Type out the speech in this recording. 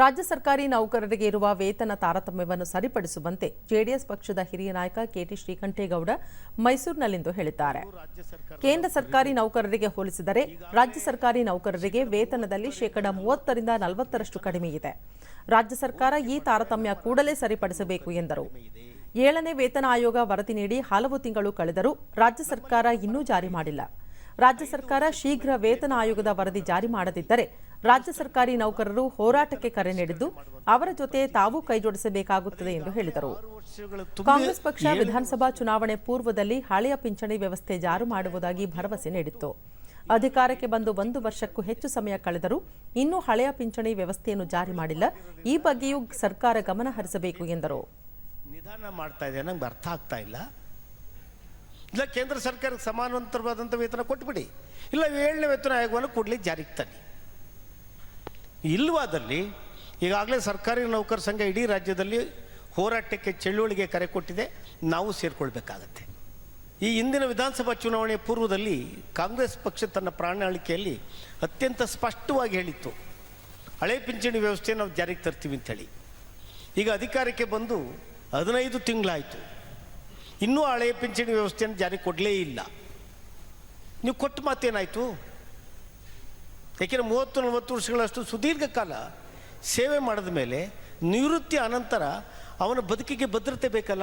ರಾಜ್ಯ ಸರ್ಕಾರಿ ನೌಕರರಿಗೆ ಇರುವ ವೇತನ ತಾರತಮ್ಯವನ್ನು ಸರಿಪಡಿಸುವಂತೆ ಜೆಡಿಎಸ್ ಪಕ್ಷದ ಹಿರಿಯ ನಾಯಕ ಕೆಟಿ ಶ್ರೀಕಂಠೇಗೌಡ ಮೈಸೂರಿನಲ್ಲಿಂದು ಹೇಳಿದ್ದಾರೆ. ಕೇಂದ್ರ ಸರ್ಕಾರಿ ನೌಕರರಿಗೆ ಹೋಲಿಸಿದರೆ ರಾಜ್ಯ ಸರ್ಕಾರಿ ನೌಕರರಿಗೆ ವೇತನದಲ್ಲಿ ಶೇಕಡ ಮೂವತ್ತರಿಂದ ನಲವತ್ತರಷ್ಟು ಕಡಿಮೆ ಇದೆ. ರಾಜ್ಯ ಸರ್ಕಾರ ಈ ತಾರತಮ್ಯ ಕೂಡಲೇ ಸರಿಪಡಿಸಬೇಕು ಎಂದರು. ಏಳನೇ ವೇತನ ಆಯೋಗ ವರದಿ ನೀಡಿ ಹಲವು ತಿಂಗಳು ಕಳೆದರೂ ರಾಜ್ಯ ಸರ್ಕಾರ ಇನ್ನೂ ಜಾರಿ ಮಾಡಿಲ್ಲ. ರಾಜ್ಯ ಸರ್ಕಾರ ಶೀಘ್ರ ವೇತನ ಆಯೋಗದ ವರದಿ ಜಾರಿ ಮಾಡದಿದ್ದರೆ ರಾಜ್ಯ ಸರ್ಕಾರಿ ನೌಕರರು ಹೋರಾಟಕ್ಕೆ ಕರೆ ನೀಡಿದ್ದು ಅವರ ಜೊತೆ ತಾವು ಕೈಜೋಡಿಸಬೇಕಾಗುತ್ತದೆ ಎಂದು ಹೇಳಿದರು. ಕಾಂಗ್ರೆಸ್ ಪಕ್ಷ ವಿಧಾನಸಭಾ ಚುನಾವಣೆ ಪೂರ್ವದಲ್ಲಿ ಹಳೆಯ ಪಿಂಚಣಿ ವ್ಯವಸ್ಥೆ ಜಾರು ಮಾಡುವುದಾಗಿ ಭರವಸೆ ನೀಡಿತ್ತು. ಅಧಿಕಾರಕ್ಕೆ ಬಂದು ಒಂದು ವರ್ಷಕ್ಕೂ ಹೆಚ್ಚು ಸಮಯ ಕಳೆದರೂ ಇನ್ನೂ ಹಳೆಯ ಪಿಂಚಣಿ ವ್ಯವಸ್ಥೆಯನ್ನು ಜಾರಿ ಮಾಡಿಲ್ಲ. ಈ ಬಗ್ಗೆಯೂ ಸರ್ಕಾರ ಗಮನ ಹರಿಸಬೇಕು ಎಂದರು. ನಿಧಾನ ಮಾಡ್ತಾ ಅರ್ಥ ಆಗ್ತಾ ಇಲ್ಲ. ಇಲ್ಲ, ಕೇಂದ್ರ ಸರ್ಕಾರಕ್ಕೆ ಸಮಾನಾಂತರವಾದಂಥ ವೇತನ ಕೊಟ್ಬಿಡಿ. ಇಲ್ಲ, ಏಳನೇ ವೇತನ ಆಯೋಗವನ್ನು ಕೂಡಲೇ ಜಾರಿಗೆ ತನ್ನಿ. ಇಲ್ಲವಾದಲ್ಲಿ ಈಗಾಗಲೇ ಸರ್ಕಾರಿ ನೌಕರ ಸಂಘ ಇಡೀ ರಾಜ್ಯದಲ್ಲಿ ಹೋರಾಟಕ್ಕೆ ಚಳುವಳಿಗೆ ಕರೆ ಕೊಟ್ಟಿದೆ, ನಾವು ಸೇರಿಕೊಳ್ಬೇಕಾಗತ್ತೆ. ಈ ಹಿಂದಿನ ವಿಧಾನಸಭಾ ಚುನಾವಣೆ ಪೂರ್ವದಲ್ಲಿ ಕಾಂಗ್ರೆಸ್ ಪಕ್ಷ ತನ್ನ ಪ್ರಣಾಳಿಕೆಯಲ್ಲಿ ಅತ್ಯಂತ ಸ್ಪಷ್ಟವಾಗಿ ಹೇಳಿತ್ತು, ಹಳೆ ಪಿಂಚಣಿ ವ್ಯವಸ್ಥೆ ನಾವು ಜಾರಿಗೆ ತರ್ತೀವಿ ಅಂತೇಳಿ ಈಗ ಅಧಿಕಾರಕ್ಕೆ ಬಂದು ಹದಿನೈದು ತಿಂಗಳಾಯಿತು. ಇನ್ನೂ ಹಳೆಯ ಪಿಂಚಣಿ ವ್ಯವಸ್ಥೆಯನ್ನು ಜಾರಿಗೆ ಕೊಡಲೇ ಇಲ್ಲ. ನೀವು ಕೊಟ್ಟ ಮಾತೇನಾಯಿತು? ಏಕೆಂದರೆ ಮೂವತ್ತು, ನಲವತ್ತು ವರ್ಷಗಳಷ್ಟು ಸುದೀರ್ಘ ಕಾಲ ಸೇವೆ ಮಾಡಿದ ಮೇಲೆ ನಿವೃತ್ತಿ ಅನಂತರ ಅವನ ಬದುಕಿಗೆ ಭದ್ರತೆ ಬೇಕಲ್ಲ?